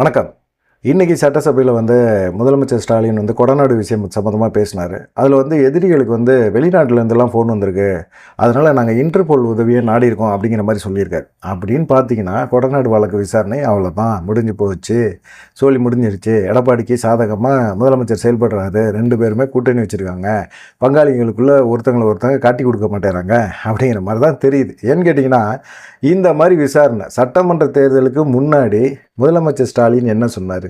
வணக்கம். இன்றைக்கி சட்டசபையில் வந்து முதலமைச்சர் ஸ்டாலின் வந்து கொடநாடு விஷயம் சம்மந்தமாக பேசினார். அதில் வந்து எதிரிகளுக்கு வந்து வெளிநாட்டிலேருந்துலாம் ஃபோன் வந்திருக்கு. அதனால் நாங்கள் இன்டர்போல் உதவியை நாடி இருக்கோம் அப்படிங்கிற மாதிரி சொல்லியிருக்காரு. அப்படின்னு பார்த்தீங்கன்னா கொடநாடு வழக்கு விசாரணை அவ்வளோதான் முடிஞ்சு போச்சு. சோழி முடிஞ்சிருச்சு. எடப்பாடிக்கு சாதகமாக முதலமைச்சர் செயல்படுறாரு. ரெண்டு பேருமே கூட்டணி வச்சுருக்காங்க. பங்காளிகளுக்குள்ளே ஒருத்தங்களை ஒருத்தங்க காட்டி கொடுக்க மாட்டேறாங்க அப்படிங்கிற மாதிரி தான் தெரியுது. ஏன்னு கேட்டிங்கன்னா இந்த மாதிரி விசாரணை சட்டமன்ற தேர்தலுக்கு முன்னாடி முதலமைச்சர் ஸ்டாலின் என்ன சொன்னார்?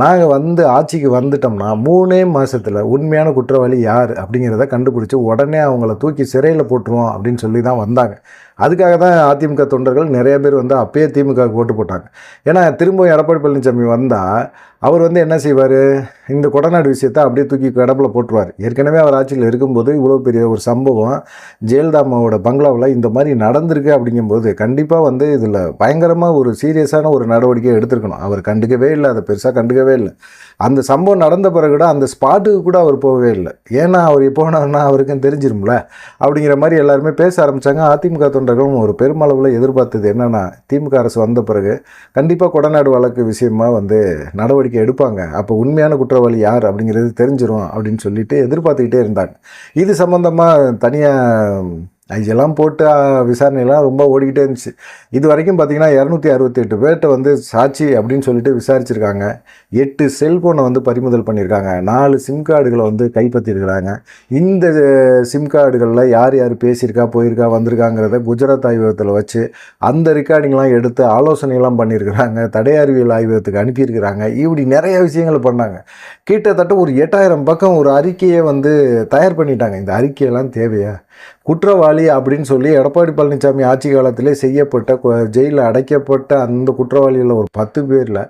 நாங்கள் வந்து ஆட்சிக்கு வந்துட்டோம்னா மூணே மாதத்தில் உண்மையான குற்றவாளி யார் அப்படிங்கிறத கண்டுபிடிச்சி உடனே அவங்கள தூக்கி சிறையில் போட்டுருவோம் அப்படின்னு சொல்லி தான் வந்தாங்க. அதுக்காக தான் அதிமுக தொண்டர்கள் நிறைய பேர் வந்து அப்பயே திமுகவுக்கு ஓட்டு போட்டாங்க. ஏன்னா திரும்ப எடப்பாடி பழனிசாமி வந்தால் அவர் வந்து என்ன செய்வார்? இந்த கொடநாடு விஷயத்தை அப்படியே தூக்கி கடப்பில் போட்டுருவார். ஏற்கனவே அவர் ஆட்சியில் இருக்கும்போது இவ்வளோ பெரிய ஒரு சம்பவம் ஜெயலலிதாமாவோட பங்களாவில் இந்த மாதிரி நடந்திருக்கு அப்படிங்கும்போது கண்டிப்பாக வந்து இதில் பயங்கரமாக ஒரு சீரியஸான ஒரு நடவடிக்கை எடுத்திருக்கணும். அவர் கண்டுக்கவே இல்லை அதை பெருசாக கண்டுக்கவே இல்லை. அந்த சம்பவம் நடந்த பிறகு கூட அந்த ஸ்பாட்டுக்கு கூட அவர் போகவே இல்லை. ஏன்னா அவர் போனார்னா அவருக்கும் தெரிஞ்சிரும்ல. அப்படிங்கிற மாதிரி எல்லாருமே பேச ஆரம்பித்தாங்க அதிமுக தொண்டர்களும் ஒரு பெருமளவில் எதிர்பார்த்தது என்னென்னா திமுக அரசு வந்த பிறகு கண்டிப்பாக கொடநாடு வழக்கு விஷயமாக வந்து நடவடிக்கை எடுப்பாங்க. அப்போ உண்மையான குற்றவாளி யார் அப்படிங்கிறது தெரிஞ்சிடும் அப்படின்னு சொல்லிட்டு எதிர்பார்த்துக்கிட்டே இருந்தாங்க. இது சம்மந்தமாக தனியாக இதெல்லாம் போட்டு விசாரணையெல்லாம் ரொம்ப ஓடிக்கிட்டே இருந்துச்சு. இது வரைக்கும் பார்த்தீங்கன்னா இரநூத்தி அறுபத்தெட்டு பேர்கிட்ட வந்து சாட்சி அப்படின்னு சொல்லிட்டு விசாரிச்சிருக்காங்க. எட்டு செல்ஃபோனை வந்து பறிமுதல் பண்ணியிருக்காங்க. நாலு சிம் கார்டுகளை வந்து கைப்பற்றிருக்கிறாங்க இந்த சிம் கார்டுகளில் யார் யார் பேசியிருக்கா போயிருக்கா வந்திருக்காங்கிறத குஜராத் ஆய்வகத்தில் வச்சு அந்த ரெக்கார்டிங்லாம் எடுத்து ஆலோசனைலாம் பண்ணியிருக்கிறாங்க. தடை அறிவியல் ஆய்வகத்துக்கு அனுப்பியிருக்கிறாங்க. இப்படி நிறைய விஷயங்கள் பண்ணாங்க. கிட்டத்தட்ட ஒரு எட்டாயிரம் பக்கம் ஒரு அறிக்கையை வந்து தயார் பண்ணிட்டாங்க. இந்த அறிக்கையெல்லாம் தேவையா? குற்றவாளி அப்படின்னு சொல்லி எடப்பாடி பழனிசாமி ஆட்சி காலத்திலே செய்யப்பட்ட ஜெயிலில் அடைக்கப்பட்ட அந்த குற்றவாளிகளில் ஒரு பத்து பேரில்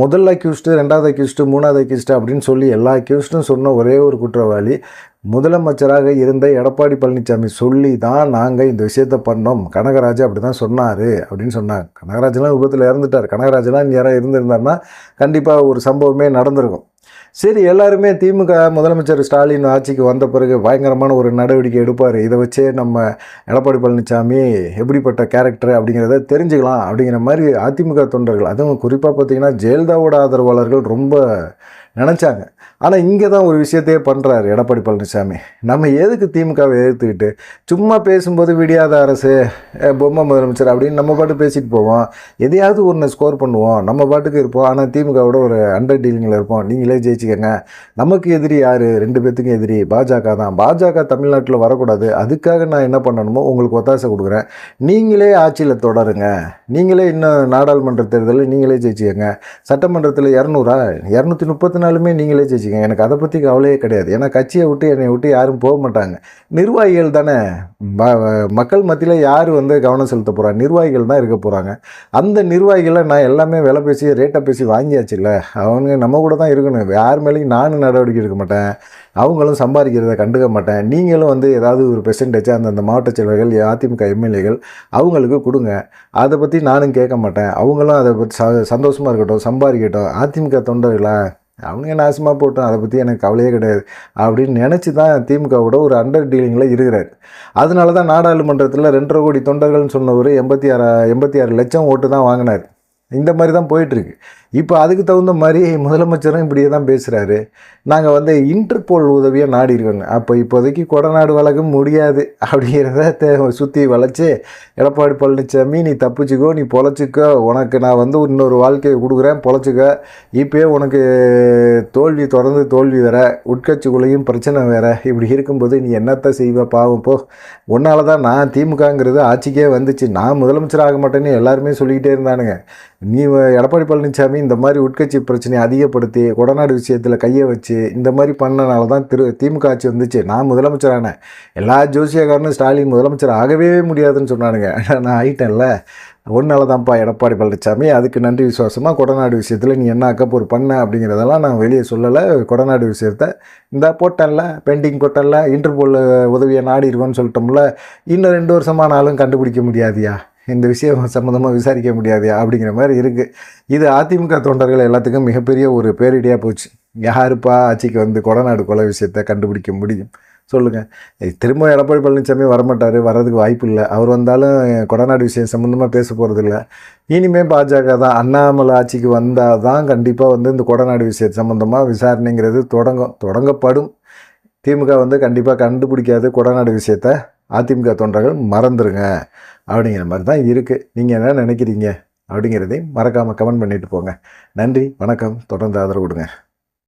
முதல் அக்யூஸ்டு ரெண்டாவது அக்யூஸ்டு மூணாவது அக்யூஸ்டு அப்படின்னு சொல்லி எல்லா அக்யூஸ்டும் சொன்ன ஒரே ஒரு குற்றவாளி. முதலமைச்சராக இருந்த எடப்பாடி பழனிசாமி சொல்லி தான் நாங்கள் இந்த விஷயத்த பண்ணோம். கனகராஜ் அப்படி தான் சொன்னார் அப்படின்னு சொன்னாங்க. கனகராஜெலாம் விபத்தில் இறந்துட்டார். கனகராஜெலாம் யாராவது இருந்திருந்தாருன்னா கண்டிப்பாக ஒரு சம்பவமே நடந்திருக்கும். சரி எல்லாருமே திமுக முதலமைச்சர் ஸ்டாலின் ஆட்சிக்கு வந்த பிறகு பயங்கரமான ஒரு நடவடிக்கை எடுப்பார். இதை வச்சே நம்ம எடப்பாடி பழனிசாமி எப்படிப்பட்ட கேரக்டர் அப்படிங்கிறத தெரிஞ்சுக்கலாம் அப்படிங்கிற மாதிரி அதிமுக தொண்டர்கள் அதுவும் குறிப்பாக பார்த்தீங்கன்னா ஜெயலலிதாவோட ஆதரவாளர்கள் ரொம்ப நினச்சாங்க. ஆனால் இங்கே தான் ஒரு விஷயத்தையே பண்ணுறாரு எடப்பாடி பழனிசாமி. நம்ம எதுக்கு திமுகவை எதிர்த்துக்கிட்டு சும்மா பேசும்போது விடியாத அரசு பொம்மை முதலமைச்சர் அப்படின்னு நம்ம பாட்டு பேசிட்டு போவோம். எதையாவது ஒன்று ஸ்கோர் பண்ணுவோம். நம்ம பாட்டுக்கு இருப்போம். ஆனால் திமுகவோட ஒரு அண்டர் டீலிங்கில் இருப்போம். நீங்களே ஜெயிச்சுக்கோங்க. நமக்கு எதிரி யார்? ரெண்டு பேர்த்துக்கும் எதிரி. பாஜக தான். பாஜக தமிழ்நாட்டில் வரக்கூடாது. அதுக்காக நான் என்ன பண்ணணுமோ உங்களுக்கு ஒத்தாசை கொடுக்குறேன். நீங்களே ஆட்சியில் தொடருங்க. நீங்களே இன்னும் நாடாளுமன்ற தேர்தலில் நீங்களே ஜெயிச்சுக்கோங்க. சட்டமன்றத்தில் இரநூறா? இரநூத்தி முப்பத்தி நாலுமே நீங்களே ஜெயிச்சுக்கங்க. எனக்கு அதை பற்றி கவலையே கிடையாது. ஏன்னா கட்சியை விட்டு என்னை விட்டு யாரும் போக மாட்டாங்க. நிர்வாகிகள் தானே? மக்கள் மத்தியில் யார் வந்து கவனம் செலுத்த போகிறா நிர்வாகிகள் தான் இருக்க போகிறாங்க அந்த நிர்வாகிகளை நான் எல்லாமே விலை பேசி ரேட்டை பேசி வாங்கியாச்சுல்ல. அவங்க நம்ம கூட தான் இருக்கணும். யார் மேலேயும் நானும் நடவடிக்கை எடுக்க மாட்டேன். அவங்களும் சம்பாதிக்கிறத கண்டுக்க மாட்டேன். நீங்களும் வந்து ஏதாவது ஒரு பெர்சன்டேஜ் அந்தந்த மாவட்ட செயலர்கள் அதிமுக எம்எல்ஏகள் அவங்களுக்கு கொடுங்க. அதை பற்றி நானும் கேட்க மாட்டேன். அவங்களும் அதை பற்றி ச சந்தோஷமாக இருக்கட்டும் சம்பாதிக்கட்டும். அதிமுக தொண்டர்களா? அவனுங்க நாசமாக போட்டோம் அதை பற்றி எனக்கு கவலையே கிடையாது. அப்படின்னு நினச்சி தான் திமுகவோட ஒரு அண்டர் டீலிங்கில் இருக்கிறார். அதனால தான் நாடாளுமன்றத்தில் ரெண்டரை கோடி தொண்டர்கள்னு சொன்னவர் எண்பத்தி ஆறு எண்பத்தி ஆறு லட்சம் ஓட்டு தான் வாங்கினார். இந்த மாதிரி தான் போயிட்டுருக்கு இப்போ அதுக்கு தகுந்த மாதிரி முதலமைச்சரும் இப்படியே தான் பேசுகிறாரு நாங்கள் வந்து இன்டர்போல் உதவியை நாடி இருக்கோங்க அப்போ இப்போதைக்கு கொடநாடு வழக்கு முடியாது அப்படிங்கிறத தே- சுற்றி வளைச்சி எடப்பாடி பழனிசாமி நீ தப்பிச்சுக்கோ நீ பொழைச்சிக்கோ உனக்கு நான் வந்து இன்னொரு வாழ்க்கையை கொடுக்குறேன் பொழைச்சிக்க. இப்போயே உனக்கு தோல்வி தொடர்ந்து தோல்வி வேற உட்கட்சிக்குள்ளேயும் பிரச்சனை வேற. இப்படி இருக்கும்போது நீ என்னத்தை செய்வ பாவம் போ. உன்னால தான் நான் திமுகங்கிறது ஆட்சிக்கே வந்துச்சு. நான் முதலமைச்சர் ஆக மாட்டேன்னு எல்லாருமே சொல்லிக்கிட்டே இருந்தானுங்க. நீ எடப்பாடி பழனிசாமி இந்த மாதிரி உட்கட்சி பிரச்சனையை அதிகப்படுத்தி கொடநாடு விஷயத்தில் கையை வச்சு இந்த மாதிரி பண்ணனால தான் திரு திமுக ஆட்சி வந்துச்சு. நான் முதலமைச்சரானேன் எல்லா ஜோசியக்காரனும் ஸ்டாலின் முதலமைச்சர் ஆகவே முடியாதுன்னு சொன்னானுங்க. நான் ஆயிட்டேன்ல. ஒன்றால் தான்ப்பா எடப்பாடி பழனிசாமி அதுக்கு நன்றி விசுவாசமாக கொடநாடு விஷயத்தில் நீ என்ன அக்கப்பூர் பண்ண அப்படிங்கிறதெல்லாம் நான் வெளியே சொல்லலை. கொடநாடு விஷயத்த இந்த போட்டேன்ல பெண்டிங் போட்டேன்ல இன்டர்போல் உதவியை நாடிடுவோன்னு சொல்லிட்டோம்ல. இன்னும் ரெண்டு வருஷமானாலும் கண்டுபிடிக்க முடியாதியா? இந்த விஷயம் சம்மந்தமாக விசாரிக்க முடியாது அப்படிங்கிற மாதிரி இருக்குது இது அதிமுக தொண்டர்கள் எல்லாத்துக்கும் மிகப்பெரிய ஒரு பேரிடியாக போச்சு. யாருப்பா ஆட்சிக்கு வந்து கொடநாடு கொலை விஷயத்தை கண்டுபிடிக்க முடியும்? சொல்லுங்கள் திரும்ப எடப்பாடி பழனிசாமி வரமாட்டார் வர்றதுக்கு வாய்ப்பு இல்லை. அவர் வந்தாலும் கொடநாடு விஷயம் சம்மந்தமாக பேச போகிறதில்ல இனிமேல் பாஜக தான் அண்ணாமலை ஆட்சிக்கு வந்தால் தான் கண்டிப்பாக வந்து இந்த கொடநாடு விஷயம் சம்மந்தமாக விசாரணைங்கிறது தொடங்கும். தொடங்கப்படும். திமுக வந்து கண்டிப்பாக கண்டுபிடிக்காது கொடநாடு விஷயத்தை. அதிமுக தொண்டர்கள் மறந்துடுங்க அப்படிங்கிற மாதிரி தான் இருக்குது நீங்கள் என்ன நினைக்கிறீங்க? அப்படிங்கிறதையும் மறக்காமல் கமெண்ட் பண்ணிட்டு போங்க. நன்றி வணக்கம். தொடர்ந்து ஆதரவு கொடுங்க.